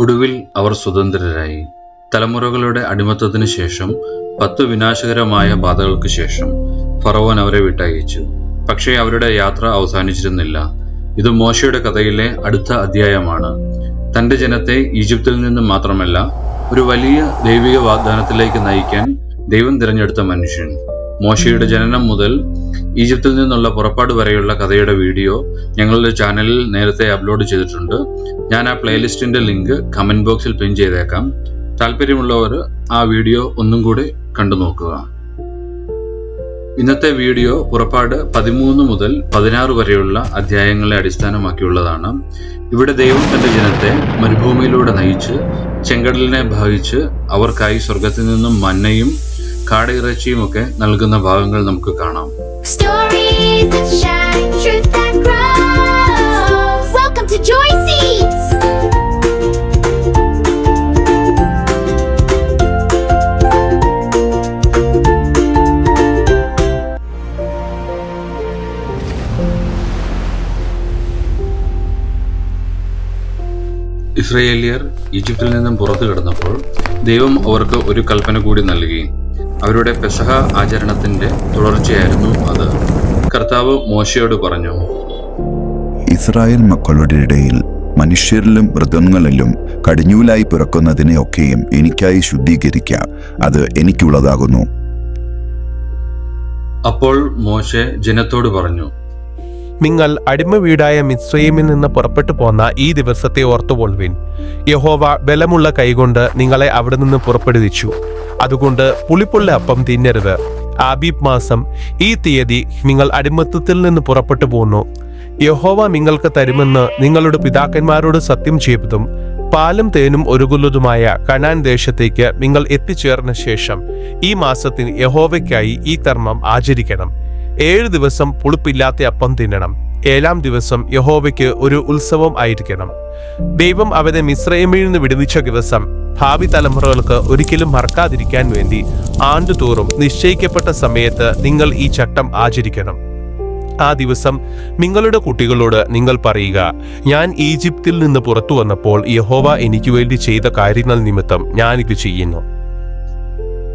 ഒടുവിൽ അവർ സ്വതന്ത്രരായി. തലമുറകളുടെ അടിമത്തത്തിന് ശേഷം പത്ത് വിനാശകരമായ ബാധകൾക്ക് ശേഷം ഫറവോൻ അവരെ വിട്ടയച്ചു. പക്ഷേ അവരുടെ യാത്ര അവസാനിച്ചിരുന്നില്ല. ഇത് മോശയുടെ കഥയിലെ അടുത്ത അധ്യായമാണ്. തന്റെ ജനത്തെ ഈജിപ്തിൽ നിന്നും മാത്രമല്ല ഒരു വലിയ ദൈവിക വാഗ്ദാനത്തിലേക്ക് നയിക്കാൻ ദൈവം തിരഞ്ഞെടുത്ത മനുഷ്യൻ. മോശയുടെ ജനനം മുതൽ ഈജിപ്തിൽ നിന്നുള്ള പുറപ്പാട് വരെയുള്ള കഥയുടെ വീഡിയോ ഞങ്ങളുടെ ചാനലിൽ നേരത്തെ അപ്ലോഡ് ചെയ്തിട്ടുണ്ട്. ഞാൻ ആ പ്ലേലിസ്റ്റിന്റെ ലിങ്ക് കമന്റ് ബോക്സിൽ പിൻ ചെയ്തേക്കാം. താല്പര്യമുള്ളവർ ആ വീഡിയോ ഒന്നും കൂടി കണ്ടു നോക്കുക. ഇന്നത്തെ വീഡിയോ പുറപ്പാട് പതിമൂന്ന് മുതൽ പതിനാറ് വരെയുള്ള അധ്യായങ്ങളെ അടിസ്ഥാനമാക്കിയുള്ളതാണ്. ഇവിടെ ദൈവം തന്റെ ജനത്തെ മരുഭൂമിയിലൂടെ നയിച്ച് ചെങ്കടലിനെ ഭാഗിച്ച് അവർക്കായി സ്വർഗത്തിൽ നിന്നും മന്നയും കാടിറച്ചിയും ഒക്കെ നൽകുന്ന ഭാഗങ്ങൾ നമുക്ക് കാണാം. ഇസ്രയേലിയർ ഈജിപ്തിൽ നിന്നും പുറത്തു കിടന്നപ്പോൾ ദൈവം അവർക്ക് ഒരു കൽപ്പന കൂടി നൽകി. അവരുടെ പെസഹ ആചരണത്തിന്റെ തുടർച്ചയായിരുന്നു അത്. കർത്താവ് മോശയോട് പറഞ്ഞു ഇസ്രായേൽ മക്കളുടെ ഇടയിൽ മനുഷ്യരിലും മൃഗങ്ങളിലും കടിഞ്ഞൂലായി പിറക്കുന്നതിനെയൊക്കെയും എനിക്കായി ശുദ്ധീകരിക്ക അത് എനിക്കുള്ളതാകുന്നു. അപ്പോൾ മോശെ ജനത്തോട് പറഞ്ഞു നിങ്ങൾ അടിമ വീടായ മിസ്രൈമിൽ നിന്ന് പുറപ്പെട്ടു പോന്ന ഈ ദിവസത്തെ ഓർത്തുകൊള്ളുവിൻ. യഹോവ ബലമുള്ള കൈകൊണ്ട് നിങ്ങളെ അവിടെ നിന്ന് പുറപ്പെടുവിച്ചു. അതുകൊണ്ട് പുളിപ്പുള്ള അപ്പം തിന്നരുത്. ആബീബ് മാസം ഈ തീയതി നിങ്ങൾ അടിമത്തത്തിൽ നിന്ന് പുറപ്പെട്ടു പോന്നു. യഹോവ നിങ്ങൾക്ക് തരുമെന്ന് നിങ്ങളുടെ പിതാക്കന്മാരോട് സത്യം ചെയ്തതും പാലും തേനും ഒരുകുന്നതുമായ കനാൻ ദേശത്തേക്ക് നിങ്ങൾ എത്തിച്ചേർന്ന ശേഷം ഈ മാസത്തിൽ യഹോവയ്ക്കായി ഈ കർമ്മം ആചരിക്കണം. ഏഴ് ദിവസം പുളിപ്പില്ലാത്ത അപ്പം തിന്നണം. ഏഴാം ദിവസം യഹോവയ്ക്ക് ഒരു ഉത്സവം ആയിരിക്കണം. ദൈവം അവരെ മിശ്രൈമിൽ നിന്ന് വിടുവിച്ച ദിവസം ഭാവി തലമുറകൾക്ക് ഒരിക്കലും മറക്കാതിരിക്കാൻ വേണ്ടി ആണ്ടുതോറും നിശ്ചയിക്കപ്പെട്ട സമയത്ത് നിങ്ങൾ ഈ ചട്ടം ആചരിക്കണം. ആ ദിവസം നിങ്ങളുടെ കുട്ടികളോട് നിങ്ങൾ പറയുക ഞാൻ ഈജിപ്തിൽ നിന്ന് പുറത്തു വന്നപ്പോൾ യഹോവ എനിക്ക് വേണ്ടി ചെയ്ത കാര്യങ്ങൾ നിമിത്തം ഞാനിത് ചെയ്യുന്നു.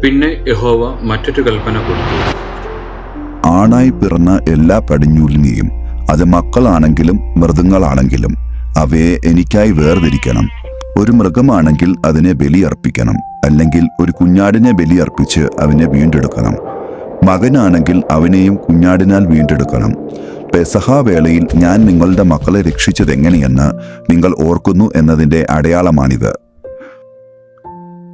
പിന്നെ യഹോവ മറ്റൊരു കൽപ്പന കൊടുത്തു. ആണായി പിറന്ന എല്ലാ പടിഞ്ഞൂലിനെയും അത് മക്കളാണെങ്കിലും മൃഗങ്ങളാണെങ്കിലും അവയെ എനിക്കായി വേർതിരിക്കണം. ഒരു മൃഗമാണെങ്കിൽ അതിനെ ബലിയർപ്പിക്കണം അല്ലെങ്കിൽ ഒരു കുഞ്ഞാടിനെ ബലിയർപ്പിച്ച് അവനെ വീണ്ടെടുക്കണം. മകനാണെങ്കിൽ അവനെയും കുഞ്ഞാടിനാൽ വീണ്ടെടുക്കണം. പെസഹാവേളയിൽ ഞാൻ നിങ്ങളുടെ മക്കളെ രക്ഷിച്ചതെങ്ങനെയെന്ന് നിങ്ങൾ ഓർക്കുന്നു എന്നതിന്റെ അടയാളമാണിത്.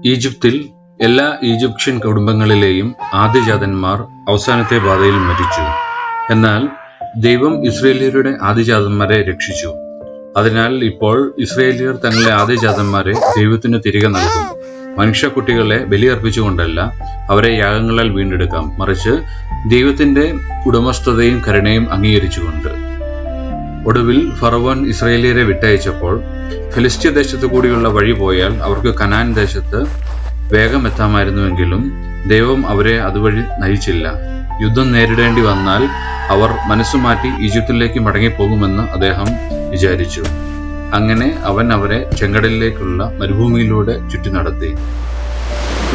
ഈജിപ്തിൽ എല്ലാ ഈജിപ്ഷ്യൻ കുടുംബങ്ങളിലെയും ആദ്യജാതന്മാർ അവസാനത്തെ ബാധയിൽ മരിച്ചു. എന്നാൽ ദൈവം ഇസ്രയേലിയരുടെ ആദ്യജാതന്മാരെ രക്ഷിച്ചു. അതിനാൽ ഇപ്പോൾ ഇസ്രയേലിയർ തങ്ങളുടെ ആദ്യജാതന്മാരെ ദൈവത്തിന് തിരികെ നൽകും. മനുഷ്യക്കുട്ടികളെ ബലിയർപ്പിച്ചുകൊണ്ടല്ല അവരെ യാഗങ്ങളാൽ വീണ്ടെടുക്കാം. മറിച്ച് ദൈവത്തിന്റെ ഉടമസ്ഥതയും കരുണയും അംഗീകരിച്ചുകൊണ്ട്. ഒടുവിൽ ഫറവോൻ ഇസ്രയേലിയരെ വിട്ടയച്ചപ്പോൾ ഫിലിസ്ത്യ ദേശത്തു കൂടിയുള്ള വഴി പോയാൽ അവർക്ക് കനാൻ ദേശത്ത് വേഗം എത്താമായിരുന്നുവെങ്കിലും ദൈവം അവരെ അതുവഴി നയിച്ചില്ല. യുദ്ധം നേരിടേണ്ടി വന്നാൽ അവർ മനസ്സുമാറ്റി ഈജിപ്തിലേക്ക് മടങ്ങിപ്പോകുമെന്ന് അദ്ദേഹം വിചാരിച്ചു. അങ്ങനെ അവൻ അവരെ ചെങ്കടലിലേക്കുള്ള മരുഭൂമിയിലൂടെ ചുറ്റി നടത്തി.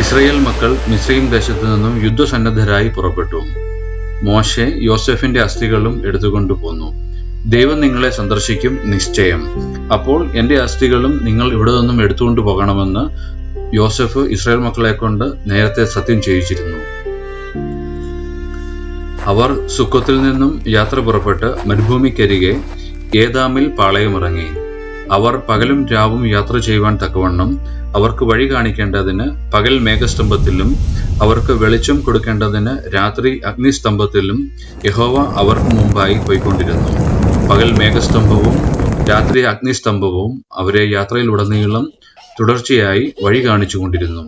ഇസ്രയേൽ മക്കൾ മിസ്രൈം ദേശത്തു നിന്നും യുദ്ധസന്നദ്ധരായി പുറപ്പെട്ടു. മോശെ യോസെഫിന്റെ അസ്ഥികളും എടുത്തുകൊണ്ടു പോന്നു ദൈവം നിങ്ങളെ സന്ദർശിക്കും നിശ്ചയം. അപ്പോൾ എന്റെ അസ്ഥികളും നിങ്ങൾ ഇവിടെ നിന്നും എടുത്തുകൊണ്ട് പോകണമെന്ന് യോസെഫ് ഇസ്രായേൽ മക്കളെ കൊണ്ട് നേരത്തെ സത്യം ചെയ്യിച്ചിരുന്നു. അവർ സുഖത്തിൽ നിന്നും യാത്ര പുറപ്പെട്ട് മരുഭൂമിക്കരികെ ഏതാമിൽ പാളയമിറങ്ങി അവർ പകലും രാവും യാത്ര ചെയ്യുവാൻ തക്കവണ്ണം അവർക്ക് വഴി കാണിക്കേണ്ടതിന് പകൽ മേഘസ്തംഭത്തിലും അവർക്ക് വെളിച്ചം കൊടുക്കേണ്ടതിന് രാത്രി അഗ്നിസ്തംഭത്തിലും യഹോവ അവർക്ക് മുമ്പായി പോയിക്കൊണ്ടിരുന്നു. പകൽ മേഘസ്തംഭവും രാത്രി അഗ്നിസ്തംഭവും അവരെ യാത്രയിലുടനീളം തുടർച്ചയായി വഴി കാണിച്ചുകൊണ്ടിരുന്നു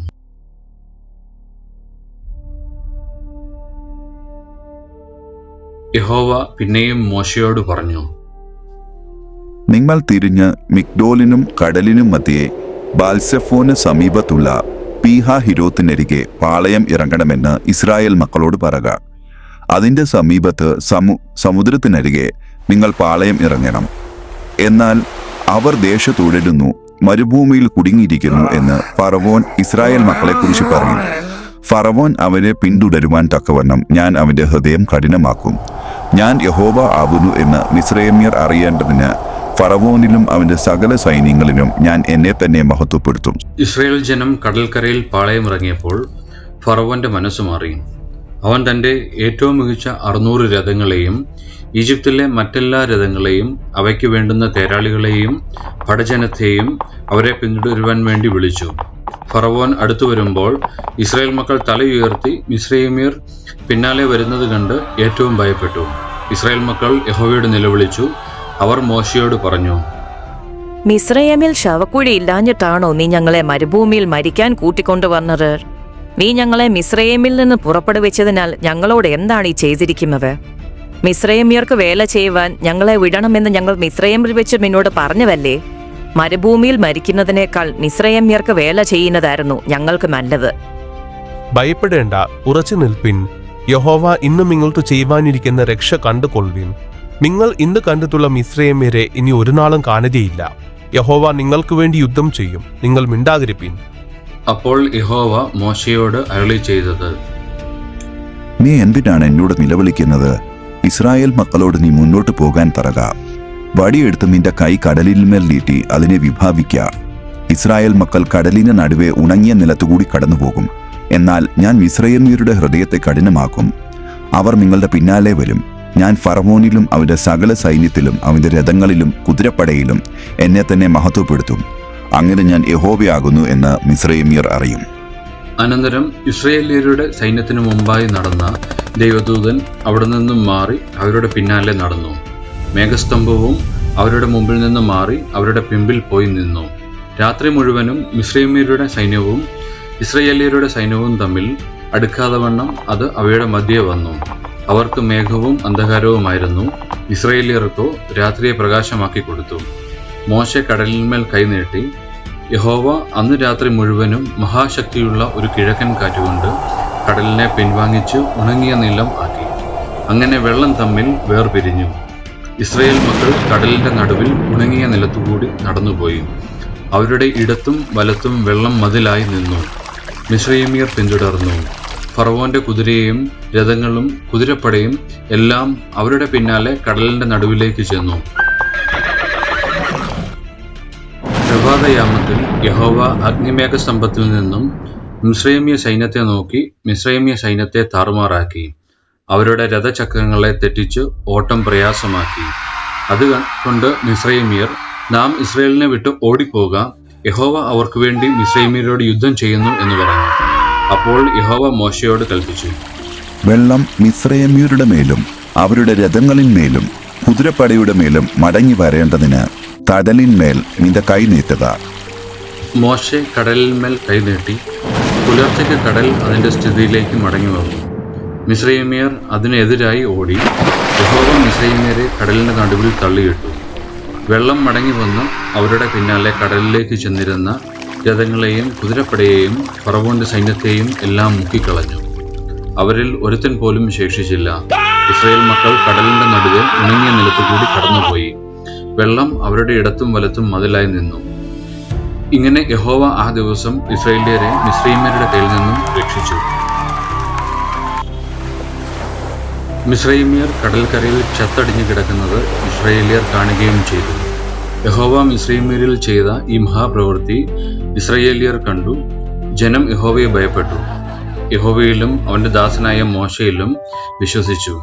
യഹോവ പിന്നെയും മോശയോട് പറഞ്ഞു നിങ്ങൾ തിരിഞ്ഞ് മിക്ഡോലിനും കടലിനും മധ്യേ ബാൽസെഫോന് സമീപത്തുള്ള പീഹ ഹിരോത്തിനരികെ പാളയം ഇറങ്ങണമെന്ന് ഇസ്രായേൽ മക്കളോട് പറക. അതിന്റെ സമീപത്ത് സമു സമുദ്രത്തിനരികെ നിങ്ങൾ പാളയം ഇറങ്ങണം. എന്നാൽ അവർ ദേശത്തുടരുന്നു മരുഭൂമിയിൽ കുടുങ്ങിയിരിക്കുന്നു എന്ന് ഫറവോൻ ഇസ്രായേൽ മക്കളെക്കുറിച്ച് പറയും. ഫറവോൻ അവരെ പിന്തുടരുവാൻ തക്കവണ്ണം ഞാൻ അവന്റെ ഹൃദയം കഠിനമാക്കും. ഞാൻ യഹോബ ആകുന്നു എന്ന് മിസ്രൈമ്യർ അറിയേണ്ടതിന് ഫറവോനിലും അവന്റെ സകല സൈന്യങ്ങളിലും ഞാൻ എന്നെ തന്നെ മഹത്വപ്പെടുത്തും. ഇസ്രയേൽ ജനം കടൽക്കരയിൽ പാളയമിറങ്ങിയപ്പോൾ ഫറവോന്റെ മനസ്സ് മാറി. അവൻ തന്റെ ഏറ്റവും മികച്ച അറുന്നൂറ് രഥങ്ങളെയും ഈജിപ്തിലെ മറ്റെല്ലാ രഥങ്ങളെയും അവയ്ക്ക് വേണ്ടുന്ന തേരാളികളെയും പടജനത്തെയും അവരെ പിന്തുടരുവാൻ വേണ്ടി വിളിച്ചു. ഫറവോൻ അടുത്തു വരുമ്പോൾ ഇസ്രായേൽ മക്കൾ തലയുയർത്തി മിസ്രൈമീർ പിന്നാലെ വരുന്നത് കണ്ട് ഏറ്റവും ഭയപ്പെട്ടു. ഇസ്രായേൽ മക്കൾ യഹോവയോട് നിലവിളിച്ചു അവർ മോശയോട് പറഞ്ഞു മിസ്രയമിൽ ശവക്കുഴി ഇല്ലാഞ്ഞിട്ടാണോ നീ ഞങ്ങളെ മരുഭൂമിയിൽ മരിക്കാൻ കൂട്ടിക്കൊണ്ടുവന്നത്? നീ ഞങ്ങളെ മിസ്രയമിൽ നിന്ന് പുറപ്പെടുവിച്ചതിനാൽ ഞങ്ങളോട് എന്താണ് ഈ ചെയ്തിരിക്കുന്നത്? മിസ്രയമ്യർക്ക് വേല ചെയ്യുവാൻ ഞങ്ങളെ വിടണമെന്ന് ഞങ്ങൾ മിശ്രയം വെച്ച് നിന്നോട് പറഞ്ഞുവല്ലേ മരുഭൂമിയിൽ മരിക്കുന്നതിനേക്കാൾ മിശ്രയമ്യർക്ക് വേല ചെയ്യുന്നതായിരുന്നു ഞങ്ങൾക്ക് നല്ലത്. ഭയപ്പെടേണ്ട ഉറച്ചു നിൽപ്പിൻ. യഹോവ ഇന്ന് നിങ്ങൾക്ക് ചെയ്യുവാനിരിക്കുന്ന രക്ഷ കണ്ടുകൊള്ളുവിൻ. നിങ്ങൾ ഇന്ന് കണ്ടിട്ടുള്ള മിശ്രയമ്യരെ ഇനി ഒരു നാളും കാണുകയില്ല. യഹോവ നിങ്ങൾക്ക് വേണ്ടി യുദ്ധം ചെയ്യും. നിങ്ങൾ മിണ്ടാതിരിപ്പിൻ. അപ്പോൾ യഹോവ മോശയോട് അരളി ചെയ്തത്. നീ എന്തിനാണ് എന്നോട് നിലവിളിക്കുന്നത്? ഇസ്രായേൽ മക്കളോട് നീ മുന്നോട്ട് പോകാൻ പറക വടിയെടുത്ത് നിന്റെ കൈ കടലിന്മേൽ നീട്ടി അതിനെ വിഭാവിക്ക. ഇസ്രായേൽ മക്കൾ കടലിന് നടുവെ ഉണങ്ങിയ നിലത്തുകൂടി കടന്നുപോകും. എന്നാൽ ഞാൻ മിസ്രൈമ്യരുടെ ഹൃദയത്തെ കഠിനമാക്കും. അവർ നിങ്ങളുടെ പിന്നാലെ വരും. ഞാൻ ഫറമോനിലും അവന്റെ സകല സൈന്യത്തിലും അവന്റെ രഥങ്ങളിലും കുതിരപ്പടയിലും എന്നെ തന്നെ മഹത്വപ്പെടുത്തും. അങ്ങനെ ഞാൻ യഹോവയാകുന്നു എന്ന് മിസ്രൈമ്യർ അറിയും. അനന്തരം ഇസ്രയേലിയരുടെ സൈന്യത്തിനു മുമ്പായി നടന്ന ദൈവദൂതൻ അവിടെ നിന്നും മാറി അവരുടെ പിന്നാലെ നടന്നു. മേഘസ്തംഭവും അവരുടെ മുമ്പിൽ നിന്നും മാറി അവരുടെ പിമ്പിൽ പോയി നിന്നു. രാത്രി മുഴുവനും മിശ്രൈമ്യരുടെ സൈന്യവും ഇസ്രയേലിയരുടെ സൈന്യവും തമ്മിൽ അടുക്കാതെ വണ്ണം അത് അവയുടെ മധ്യേ വന്നു. അവർക്ക് മേഘവും അന്ധകാരവുമായിരുന്നു. ഇസ്രയേലിയർക്കോ രാത്രിയെ പ്രകാശമാക്കി കൊടുത്തു. മോശ കടലിന്മേൽ കൈനീട്ടി യഹോവ അന്ന് രാത്രി മുഴുവനും മഹാശക്തിയുള്ള ഒരു കിഴക്കൻ കാറ്റുകൊണ്ട് കടലിനെ പിൻവാങ്ങിച്ച് ഉണങ്ങിയ നീളം ആക്കി. അങ്ങനെ വെള്ളം തമ്മിൽ വേർപിരിഞ്ഞു. ഇസ്രയേൽ മക്കൾ കടലിന്റെ നടുവിൽ ഉണങ്ങിയ നിലത്തുകൂടി നടന്നുപോയി. അവരുടെ ഇടത്തും വലത്തും വെള്ളം മതിലായി നിന്നു. മിശ്രയമിയർ പിന്തുടർന്നു. ഫറവോന്റെ കുതിരയും രഥങ്ങളും കുതിരപ്പടയും എല്ലാം അവരുടെ പിന്നാലെ കടലിന്റെ നടുവിലേക്ക് ചെന്നു. പ്രഭാതയാമത്തിൽ യഹോവ അഗ്നിമേഘ സ്തംഭത്തിൽ നിന്നും മിശ്രൈമ്യ സൈന്യത്തെ നോക്കി മിശ്രൈമ്യ സൈന്യത്തെ താറുമാറാക്കി. അവരുടെ രഥചക്രങ്ങളെ തെറ്റിച്ച് ഓട്ടം പ്രയാസമാക്കി. അത് കൊണ്ട് മിശ്രൈമിയർ നാം ഇസ്രയേലിനെ വിട്ട് ഓടിപ്പോക. യഹോവ അവർക്ക് വേണ്ടി മിശ്രൈമിയരോട് യുദ്ധം ചെയ്യുന്നു എന്ന് പറഞ്ഞു. അപ്പോൾ യഹോവ മോശയോട് കൽപ്പിച്ചു വെള്ളം മിശ്രയമിയരുടെ മേലും അവരുടെ രഥങ്ങളിന്മേലും കുതിരപ്പടയുടെ മേലും മടങ്ങി വരേണ്ടതിന് കടലിന്മേൽ നിന്റെ കൈ നീട്ടുക. മോശെ കടലിന്മേൽ കൈനീട്ടി പുലർച്ചയ്ക്ക് കടൽ അതിന്റെ സ്ഥിതിയിലേക്ക് മടങ്ങി വന്നു. മിശ്രൈമിയർ അതിനെതിരായി ഓടി. യഹോവ മിശ്രൈമിയരെ കടലിന്റെ നടുവിൽ തള്ളിയിട്ടു. വെള്ളം മടങ്ങി വന്ന് അവരുടെ പിന്നാലെ കടലിലേക്ക് ചെന്നിരുന്ന രഥങ്ങളെയും കുതിരപ്പടയെയും ഫറവോന്റെ സൈന്യത്തെയും എല്ലാം മുക്കിക്കളഞ്ഞു. അവരിൽ ഒരുത്തൻ പോലും ശേഷിച്ചില്ല. ഇസ്രയേൽ മക്കൾ കടലിന്റെ നടുവിൽ ഉണങ്ങിയ നിലത്തുകൂടി കടന്നുപോയി. വെള്ളം അവരുടെ ഇടത്തും വലത്തും മതിലായി നിന്നു. ഇങ്ങനെ യഹോവ ആ ദിവസം ഇസ്രയേലിയരെ മിശ്രീമ്യരുടെ കയ്യിൽ നിന്നും രക്ഷിച്ചു. മിശ്രൈമ്യർ കടൽക്കരയിൽ ചത്തടിഞ്ഞു കിടക്കുന്നത് ഇസ്രയേലിയർ കാണുകയും ചെയ്തു. യഹോവ മിശ്രൈമ്യരിൽ ചെയ്ത ഈ മഹാപ്രവൃത്തി ഇസ്രയേലിയർ കണ്ടു. ജനം യഹോവയെ ഭയപ്പെട്ടു. യഹോവയിലും അവന്റെ ദാസനായ മോശയിലും വിശ്വസിച്ചു.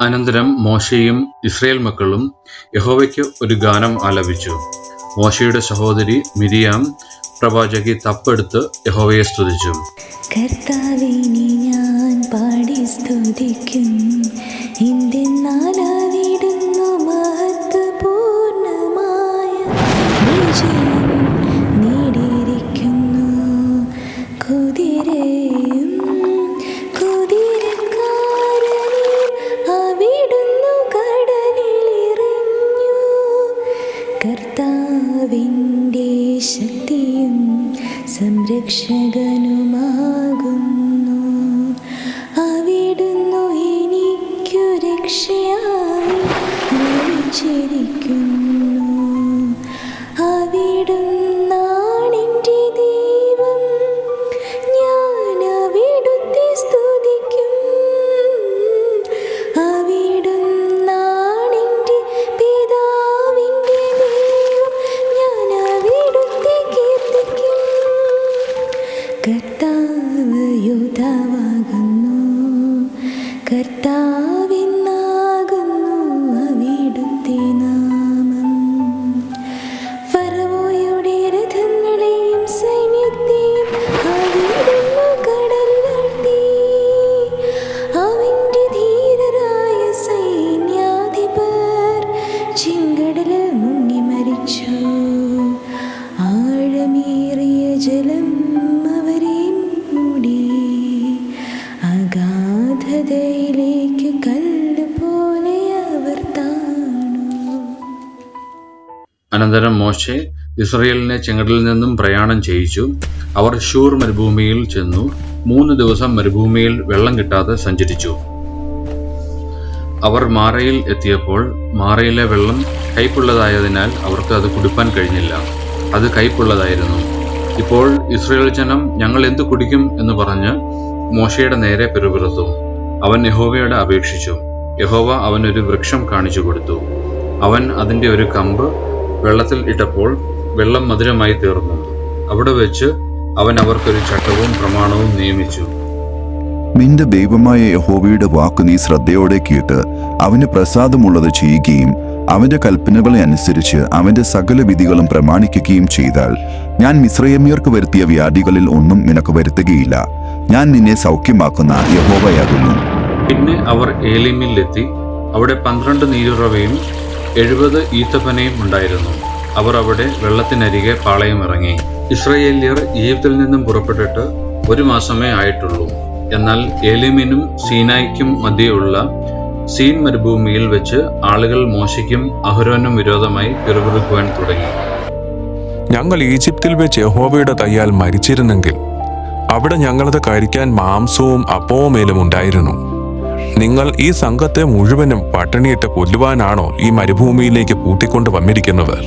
അനന്തരം മോശയും ഇസ്രയേൽ മക്കളും യഹോവയ്ക്ക് ഒരു ഗാനം ആലപിച്ചു. മോശയുടെ സഹോദരി മിരിയാം പ്രവാചകി തപ്പെടുത്ത് യഹോവയെ സ്തുതിച്ചു. കർത്താവിനെ ഞാൻ പാടി സ്തുതിക്കും. കർത്താവിന്റെ ശക്തിയും സംരക്ഷകനുമാകുന്നു. അവിടുന്നു എനിക്കു രക്ഷയായി. ലഭിച്ചിരിക്കുന്നു libertad. അനന്തരം മോശെ ഇസ്രയേലിനെ ചെങ്കടലിൽ നിന്നും പ്രയാണം ചെയ്യിച്ചു. അവർ ഷൂർ മരുഭൂമിയിൽ ചെന്നു. മൂന്ന് ദിവസം മരുഭൂമിയിൽ വെള്ളം കിട്ടാതെ സഞ്ചരിച്ചു. അവർ മാറയിൽ എത്തിയപ്പോൾ മാറയിലെ വെള്ളം കയ്പുള്ളതായതിനാൽ അവർക്ക് അത് കുടിപ്പാൻ കഴിഞ്ഞില്ല. അത് കയ്പുള്ളതായിരുന്നു. ഇപ്പോൾ ഇസ്രയേൽ ജനം ഞങ്ങൾ എന്ത് കുടിക്കും? എന്ന് പറഞ്ഞ് മോശയുടെ നേരെ പെരുപിറത്തു അവൻ യഹോവയോട് അപേക്ഷിച്ചു. യഹോവ അവനൊരു വൃക്ഷം കാണിച്ചു കൊടുത്തു. അവൻ അതിന്റെ ഒരു കമ്പ് വെള്ളത്തിൽ ഇട്ടപ്പോൾ വെള്ളം മധുരമായി തീർന്നു. അവിടെ വെച്ച് അവൻ അവർക്കൊരു ചട്ടവും പ്രമാണവും നിയമിച്ചു. നിന്റെ ദൈവമായ യഹോവയുടെ വാക്ക് നീ ശ്രദ്ധയോടെ കേട്ട് അവന് പ്രസാദമുള്ളത് ചെയ്യുകയും അവന്റെ കൽപ്പനകളെ അനുസരിച്ച് അവന്റെ സകല വിധികളും പ്രമാണിക്കുകയും ചെയ്താൽ ഞാൻ മിശ്രയമ്യർക്ക് വരുത്തിയ വ്യാധികളിൽ ഒന്നും നിനക്ക് വരുത്തുകയില്ല. ഞാൻ നിന്നെ സൗഖ്യമാക്കുന്ന യഹോവയാകുന്നു. പിന്നെ അവർ ഏലിമിലെത്തി അവിടെ പന്ത്രണ്ട് നീരുറവയും എഴുപത് ഈത്തപ്പനയും ഉണ്ടായിരുന്നു. അവർ അവിടെ വെള്ളത്തിനരികെ പാളയം ഇറങ്ങി. ഇസ്രയേല്യർ ഈജിപ്തിൽ നിന്നും പുറപ്പെട്ടിട്ട് ഒരു മാസമേ ആയിട്ടുള്ളൂ. എന്നാൽ ഏലിമിനും സീനായ്ക്കും മധ്യയുള്ള സീൻ മരുഭൂമിയിൽ വെച്ച് ആളുകൾ മോശയ്ക്കും അഹരോനും വിരോധമായി പിറുപിറുക്കുവാൻ തുടങ്ങി. ഞങ്ങൾ ഈജിപ്തിൽ വെച്ച് യഹോവയുടെ തയ്യാൽ മരിച്ചിരുന്നെങ്കിൽ അവിടെ ഞങ്ങളത് കഴിക്കാൻ മാംസവും അപ്പവുമേലും ഉണ്ടായിരുന്നു. നിങ്ങൾ ഈ സംഘത്തെ മുഴുവനും പട്ടിണിയിട്ട് കൊല്ലുവാനാണോ ഈ മരുഭൂമിയിലേക്ക് കൂട്ടിക്കൊണ്ട് വന്നിരിക്കുന്നത്?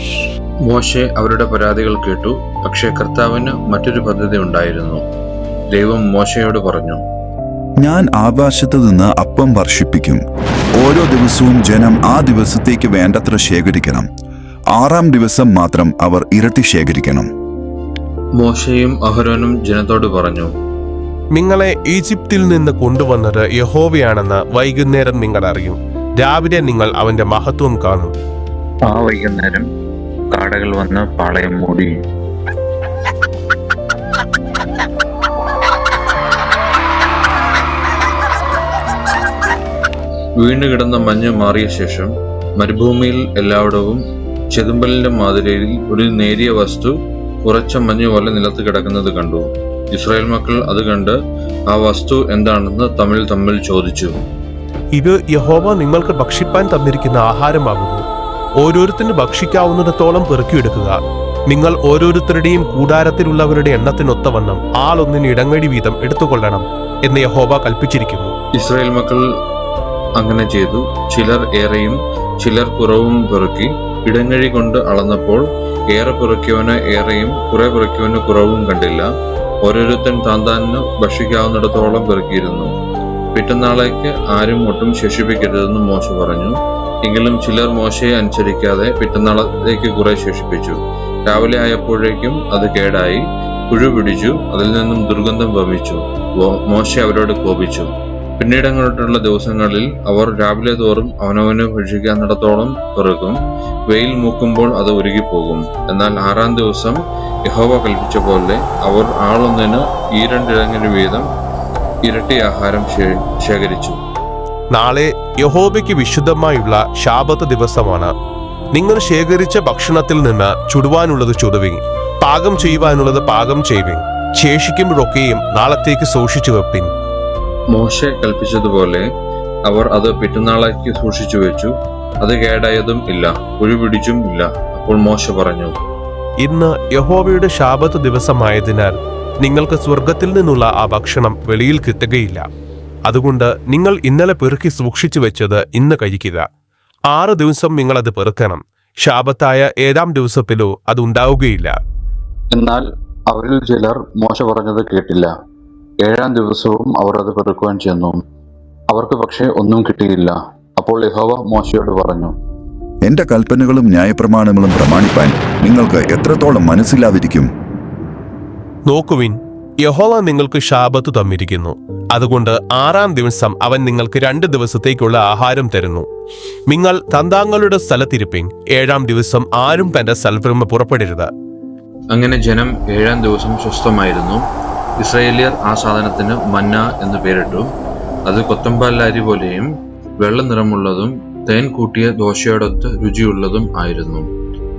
മോശെ അവരുടെ പരാതികൾ കേട്ടു. പക്ഷേ കർത്താവിന് മറ്റൊരു പദ്ധതി ഉണ്ടായിരുന്നു. ദൈവം മോശയോട് പറഞ്ഞു ഞാൻ ആകാശത്ത് നിന്ന് അപ്പം വർഷിപ്പിക്കും. ഓരോ ദിവസവും ജനം ആ ദിവസത്തേക്ക് വേണ്ടത്ര ശേഖരിക്കണം. ആറാം ദിവസം മാത്രം അവർ ഇരട്ടി ശേഖരിക്കണം. മോശയും അഹരോനും ജനത്തോട് പറഞ്ഞു നിങ്ങളെ ഈജിപ്തിൽ നിന്ന് കൊണ്ടുവന്നത് യഹോവയാണെന്ന് വൈകുന്നേരം നിങ്ങൾ അറിയും. രാവിലെ നിങ്ങൾ അവന്റെ മഹത്വം കാണും. ആ വൈകുന്നേരം കാടകൾ വന്ന് പാളയം മൂടി. വീണ് കിടന്ന മഞ്ഞ് മാറിയ ശേഷം മരുഭൂമിയിൽ എല്ലായിടവും ചെതുമ്പലിന്റെ മാതിരിയിൽ ഒരു നേരിയ വസ്തു ഉറച്ച മഞ്ഞ് പോലെ നിലത്ത് കിടക്കുന്നത് കണ്ടു. ഇസ്രായേൽ മക്കൾ അത് കണ്ട് ആ വസ്തു എന്താണെന്ന് തമ്മിൽ തമ്മിൽ ചോദിച്ചു. ഇത് യഹോവ നിങ്ങൾക്ക് ഭക്ഷിപ്പാൻ തന്നിരിക്കുന്ന ആഹാരമാകുന്നു. ഓരോരുത്തരും ഭക്ഷിക്കാവുന്നിടത്തോളം പെറുക്കിയെടുക്കുക. നിങ്ങൾ ഓരോരുത്തരുടെയും കൂടാരത്തിലുള്ളവരുടെ എണ്ണത്തിനൊത്തവണ്ണം ആളൊന്നിന് ഇടങ്ങഴി വീതം എടുത്തുകൊള്ളണം എന്ന് യഹോബ കൽപ്പിച്ചിരിക്കുന്നു. ഇസ്രായേൽ മക്കൾ അങ്ങനെ ചെയ്തു. ചിലർ ഏറെയും ചിലർ കുറവും പെറുക്കി ഇടങ്ങഴി കൊണ്ട് അളന്നപ്പോൾ ഏറെ പെറുക്കിയവന് ഏറെയും കുറെ പെറുക്കിയവന് കുറവും കണ്ടില്ല. ഓരോരുത്തൻ താൻ താന് ഭക്ഷിക്കാവുന്നിടത്തോളം പെറുക്കിയിരുന്നു. പിറ്റന്നാളേക്ക് ആരും ഒട്ടും ശേഷിപ്പിക്കരുതെന്ന് മോശ പറഞ്ഞു. എങ്കിലും ചിലർ മോശയെ അനുസരിക്കാതെ പിറ്റന്നാളത്തേക്ക് കുറെ ശേഷിപ്പിച്ചു. രാവിലെ ആയപ്പോഴേക്കും അത് കേടായി. പുഴു പിടിച്ചു. അതിൽ നിന്നും ദുർഗന്ധം വമിച്ചു. മോശ അവരോട് കോപിച്ചു. പിന്നീട് അങ്ങോട്ടുള്ള ദിവസങ്ങളിൽ അവർ രാവിലെ തോറും അവനവന് ഭക്ഷിക്കാന്നിടത്തോളം തുറക്കും വെയിൽ മൂക്കുമ്പോൾ അത് ഉരുകിപ്പോകും. എന്നാൽ ആറാം ദിവസം യഹോവ കൽപ്പിച്ച പോലെ അവർ ആളൊന്നിന് ഈ രണ്ടിടങ്ങിന് വീതം ഇരട്ടി ആഹാരം ശേഖരിച്ചു. നാളെ യഹോബയ്ക്ക് വിശുദ്ധമായുള്ള ശാപത്ത് ദിവസമാണ്. നിങ്ങൾ ശേഖരിച്ച ഭക്ഷണത്തിൽ നിന്ന് ചുടുവാനുള്ളത് ചുടുവി പാകം ചെയ്യുവാനുള്ളത് പാകം ചെയ്യുവിൻ ശേഷിക്കുമ്പോഴൊക്കെയും നാളത്തേക്ക് സൂക്ഷിച്ചു വെപ്പിൻ. മോശെ കൽപ്പിച്ചതുപോലെ അവർ അത് പിറ്റന്നാളാക്കി സൂക്ഷിച്ചു വെച്ചു. അത് കേടായതും ഇല്ല പുഴുപിടിച്ചും ഇല്ല. അപ്പോൾ മോശ പറഞ്ഞു ഇന്ന് യഹോവയുടെ ശാപത്ത് ദിവസമായതിനാൽ നിങ്ങൾക്ക് സ്വർഗത്തിൽ നിന്നുള്ള ആ ഭക്ഷണം വെളിയിൽ കിട്ടുകയില്ല. അതുകൊണ്ട് നിങ്ങൾ ഇന്നലെ പെറുക്കി സൂക്ഷിച്ചു വെച്ചത് ഇന്ന് കഴിക്കുക. ആറ് ദിവസം നിങ്ങൾ അത് പെറുക്കണം. ശാപത്തായ ഏഴാം ദിവസത്തിലോ അത് ഉണ്ടാവുകയില്ല. എന്നാൽ അവരിൽ ചിലർ മോശ പറഞ്ഞത് കേട്ടില്ല. ഏഴാം ദിവസവും അവർ അത് പെറുക്കുവാൻ ചെന്നു. അവർക്ക് പക്ഷേ ഒന്നും കിട്ടിയില്ല. അപ്പോൾ യഹോവ മോശയോട് പറഞ്ഞു എന്റെ കൽപ്പനകളും ന്യായപ്രമാണങ്ങളും പ്രമാണിപ്പാൻ നിങ്ങൾക്ക് എത്രത്തോളം മനസ്സിലാതിരിക്കും നോക്കുവിൻ യഹോവ നിങ്ങൾക്ക് ശാപത്ത് തന്നിരിക്കുന്നു. അതുകൊണ്ട് ആറാം ദിവസം അവൻ നിങ്ങൾക്ക് രണ്ട് ദിവസത്തേക്കുള്ള ആഹാരം തരുന്നു. നിങ്ങൾ തന്താങ്ങളുടെ സ്ഥലത്തിരിപ്പിൻ. ഏഴാം ദിവസം ആരും തന്റെ സ്ഥലത്തുനിന്ന് പുറപ്പെടരുത്. അങ്ങനെ ജനം ഏഴാം ദിവസം സ്വസ്ഥമായിരുന്നു. ഇസ്രായേലിയർ ആ സാധനത്തിന് മന്ന എന്ന് പേരിട്ടു. അത് കൊത്തമ്പാലരി പോലെയും വെള്ള നിറമുള്ളതും തേൻ കൂട്ടിയ ദോശയോടൊത്ത് രുചിയുള്ളതും ആയിരുന്നു.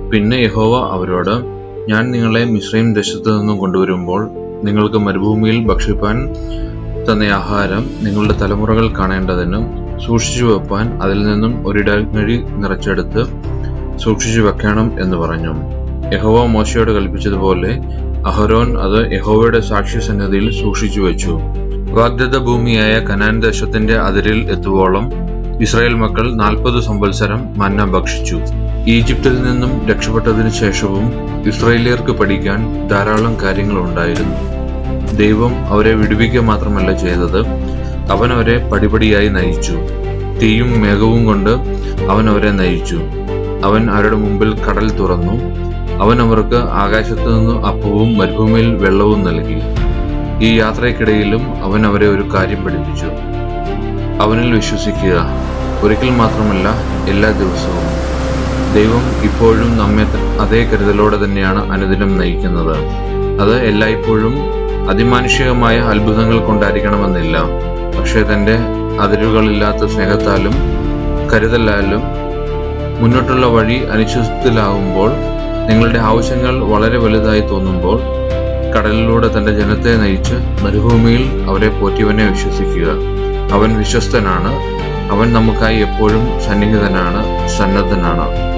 പിന്നെ യഹോവ അവരോട് ഞാൻ നിങ്ങളെ മിശ്രയും ദേശത്തു നിന്നും കൊണ്ടുവരുമ്പോൾ നിങ്ങൾക്ക് മരുഭൂമിയിൽ ഭക്ഷിപ്പാൻ തന്ന ആഹാരം നിങ്ങളുടെ തലമുറകൾ കാണേണ്ടതിനും സൂക്ഷിച്ചു വെപ്പാൻ അതിൽ നിന്നും ഒരിടങ്ങഴി നിറച്ചെടുത്ത് സൂക്ഷിച്ചു വെക്കണം എന്ന് പറഞ്ഞു. യഹോവ മോശയോട് കൽപ്പിച്ചതുപോലെ അഹരോൻ അത് യഹോവയുടെ സാക്ഷി സന്നദ്ധിയിൽ സൂക്ഷിച്ചു വെച്ചു. വാഗ്ദത്ത ഭൂമിയായ കനാൻ ദേശത്തിന്റെ അതിരിൽ എത്തുവോളം ഇസ്രായേൽ മക്കൾ നാൽപ്പത് സംവത്സരം മന്ന ഭക്ഷിച്ചു. ഈജിപ്തിൽ നിന്നും രക്ഷപ്പെട്ടതിനു ശേഷവും ഇസ്രായേലിയർക്ക് പഠിക്കാൻ ധാരാളം കാര്യങ്ങൾ ഉണ്ടായിരുന്നു. ദൈവം അവരെ വിടുവിക്കുക മാത്രമല്ല ചെയ്തത്. അവൻ അവരെ പടിപടിയായി നയിച്ചു. തീയും മേഘവും കൊണ്ട് അവൻ അവരെ നയിച്ചു. അവൻ അവരുടെ മുമ്പിൽ കടൽ തുറന്നു. അവൻ അവർക്ക് ആകാശത്തു നിന്നും അപ്പവും മരുഭൂമിയിൽ വെള്ളവും നൽകി. ഈ യാത്രയ്ക്കിടയിലും അവൻ അവരെ ഒരു കാര്യം പഠിപ്പിച്ചു. അവനിൽ വിശ്വസിക്കുക ഒരിക്കൽ മാത്രമല്ല എല്ലാ ദിവസവും. ദൈവം ഇപ്പോഴും നമ്മെ അതേ കരുതലോടെ തന്നെയാണ് അനുദിനം നയിക്കുന്നത്. അത് എല്ലായ്പ്പോഴും അതിമാനുഷികമായ അത്ഭുതങ്ങൾ കൊണ്ടായിരിക്കണമെന്നില്ല. പക്ഷേ തന്റെ അതിരുകളില്ലാത്ത സ്നേഹത്താലും കരുതലാലും മുന്നോട്ടുള്ള വഴി അനിശ്ചിതത്തിലാവുമ്പോൾ നിങ്ങളുടെ ആവശ്യങ്ങൾ വളരെ വലുതായി തോന്നുമ്പോൾ കടലിലൂടെ തന്റെ ജനത്തെ നയിച്ച് മരുഭൂമിയിൽ അവരെ പോറ്റിയവനെ വിശ്വസിക്കുക. അവൻ വിശ്വസ്തനാണ്. അവൻ നമുക്കായി എപ്പോഴും സന്നിഹിതനാണ് സന്നദ്ധനാണ്.